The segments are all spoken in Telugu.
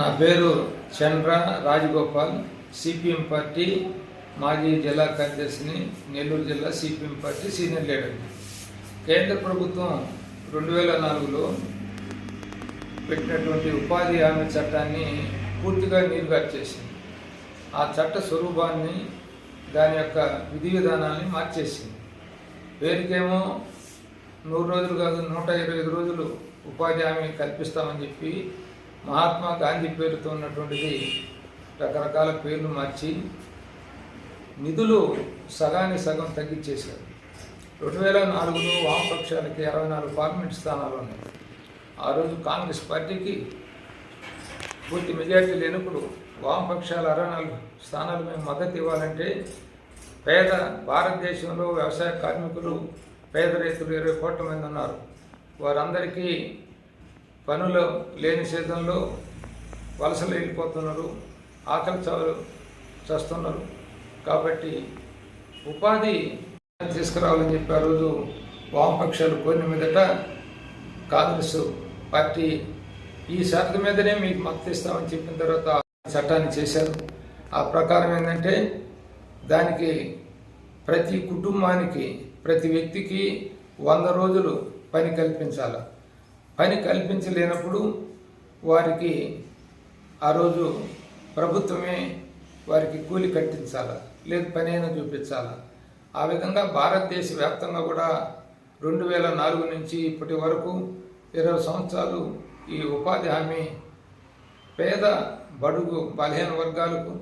నా పేరు చంద్ర రాజగోపాల్ సిపిఎం పార్టీ మాజీ జిల్లా కార్యదర్శిని నెల్లూరు జిల్లా సిపిఎం పార్టీ సీనియర్ లీడర్. కేంద్ర ప్రభుత్వం రెండు వేల నాలుగులో పెట్టినటువంటి ఉపాధి హామీ చట్టాన్ని పూర్తిగా చేసింది. ఆ చట్ట స్వరూపాన్ని దాని యొక్క విధి విధానాన్ని మార్చేసింది. వేరికేమో నూరు రోజులు కాదు నూట ఇరవై ఐదు రోజులు ఉపాధి హామీ కల్పిస్తామని చెప్పి మహాత్మా గాంధీ పేరుతో ఉన్నటువంటిది రకరకాల పేర్లు మార్చి నిధులు సగాన్ని సగం తగ్గించేశారు. రెండు వేల నాలుగులో వామపక్షాలకి అరవై నాలుగు పార్లమెంట్ స్థానాలు ఉన్నాయి. ఆ రోజు కాంగ్రెస్ పార్టీకి పూర్తి మెజార్టీ లేనప్పుడు వామపక్షాలు అరవై నాలుగు స్థానాలు మేము మద్దతు ఇవ్వాలంటే పేద భారతదేశంలో వ్యవసాయ కార్మికులు పేద రైతులు ఇరవై కోట్ల మంది ఉన్నారు. వారందరికీ పనులు లేని సీజన్లో వలసలు వెళ్ళిపోతున్నారు ఆకలి చాలు చేస్తున్నారు. కాబట్టి ఉపాధి తీసుకురావాలని చెప్పి ఆ రోజు వామపక్షాలు కోరిన మీదట కాంగ్రెస్ పార్టీ ఈ షరతు మీదనే మీకు మద్దతు ఇస్తామని చెప్పిన తర్వాత ఆ చట్టాన్ని చేశారు. ఆ ప్రకారం ఏంటంటే దానికి ప్రతి కుటుంబానికి ప్రతి వ్యక్తికి వంద రోజులు పని కల్పించాలి. పని కల్పించలేనప్పుడు వారికి ఆ రోజు ప్రభుత్వమే వారికి కూలి కట్టించాలా? లేదు పని అయినా చూపించాలా? ఆ విధంగా భారతదేశ వ్యాప్తంగా కూడా రెండు వేల నాలుగు నుంచి ఇప్పటి వరకు ఇరవై సంవత్సరాలు ఈ ఉపాధి హామీ పేద బడుగు బలహీన వర్గాలకు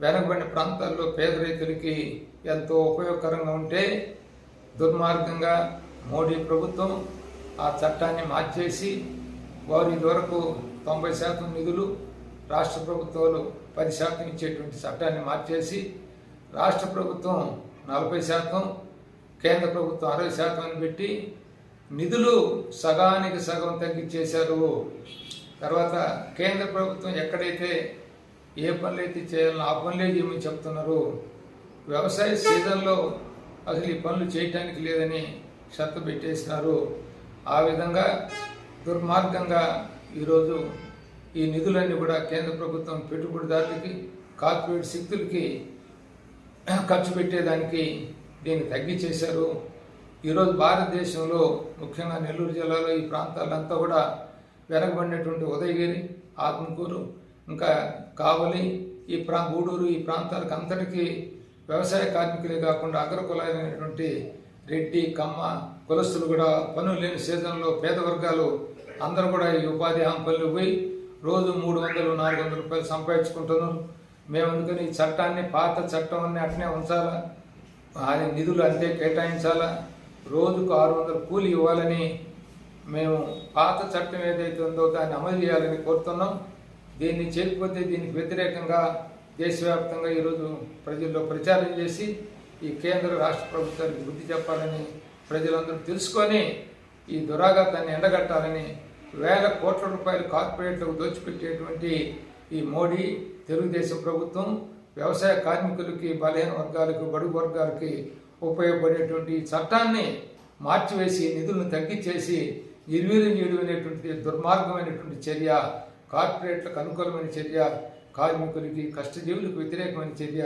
వెనకబడిన ప్రాంతాల్లో పేద రైతులకి ఎంతో ఉపయోగకరంగా ఉంటే దుర్మార్గంగా మోడీ ప్రభుత్వం ఆ చట్టాన్ని మార్చేసి వారు ఇదివరకు తొంభై శాతం నిధులు రాష్ట్ర ప్రభుత్వాలు పది శాతం ఇచ్చేటువంటి చట్టాన్ని మార్చేసి రాష్ట్ర ప్రభుత్వం నలభై శాతం కేంద్ర ప్రభుత్వం అరవై శాతం అని పెట్టి నిధులు సగానికి సగం తగ్గించేశారు. తర్వాత కేంద్ర ప్రభుత్వం ఎక్కడైతే ఏ పనులు అయితే చేయాలో ఆ పనులే చేయమని చెప్తున్నారు. వ్యవసాయ సీజన్లో అసలు ఈ పనులు చేయటానికి లేదని షరతు పెట్టేసినారు. ఆ విధంగా దుర్మార్గంగా ఈరోజు ఈ నిధులన్నీ కూడా కేంద్ర ప్రభుత్వం పెట్టుబడిదారులకి కార్పొరేట్ శక్తులకి ఖర్చు పెట్టేదానికి దీన్ని తగ్గించేశారు ఈరోజు భారతదేశంలో ముఖ్యంగా నెల్లూరు జిల్లాలో ఈ ప్రాంతాలంతా కూడా వెనకబడినటువంటి ఉదయగిరి ఆత్మకూరు ఇంకా కావలి ఈ ప్రా గూడూరు ఈ ప్రాంతాలకు అందరికీ వ్యవసాయ కార్మికులే కాకుండా అగ్రకులైనటువంటి రెడ్డి కమ్మ కులస్తులు కూడా పనులు లేని సీజన్లో పేద వర్గాలు అందరూ కూడా ఈ ఉపాధి హామీ పనులు పోయి రోజు మూడు వందలు నాలుగు వందల రూపాయలు సంపాదించుకుంటున్నారు. మేము అందుకని ఈ చట్టాన్ని పాత చట్టం అన్ని అట్నే ఉంచాలా? అది నిధులు అంతే కేటాయించాలా? రోజుకు ఆరు వందల కూలి ఇవ్వాలని మేము పాత చట్టం ఏదైతే ఉందో దాన్ని అమలు చేయాలని కోరుతున్నాం. దీన్ని చేయకపోతే దీనికి వ్యతిరేకంగా దేశవ్యాప్తంగా ఈరోజు ప్రజల్లో ప్రచారం చేసి ఈ కేంద్ర రాష్ట్ర ప్రభుత్వానికి బుద్ధి చెప్పాలని ప్రజలందరూ తెలుసుకొని ఈ దురాఘాతాన్ని ఎండగట్టాలని వేల కోట్ల రూపాయలు కార్పొరేట్లకు దోచిపెట్టేటువంటి ఈ మోడీ తెలుగుదేశం ప్రభుత్వం వ్యవసాయ కార్మికులకి బలహీన వర్గాలకు బడుగు వర్గాలకి ఉపయోగపడేటువంటి చట్టాన్ని మార్చివేసి నిధులను తగ్గించేసి నిర్వీర్యం చేయడం అనేటువంటి దుర్మార్గమైనటువంటి చర్య కార్పొరేట్లకు అనుకూలమైన చర్య కార్మికులకి కష్టజీవులకు వ్యతిరేకమైన చర్య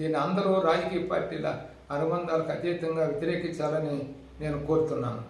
దీన్ని అందరూ రాజకీయ పార్టీల అనుబంధాలకు అతీతంగా వ్యతిరేకించాలని నేను కోరుతున్నాను.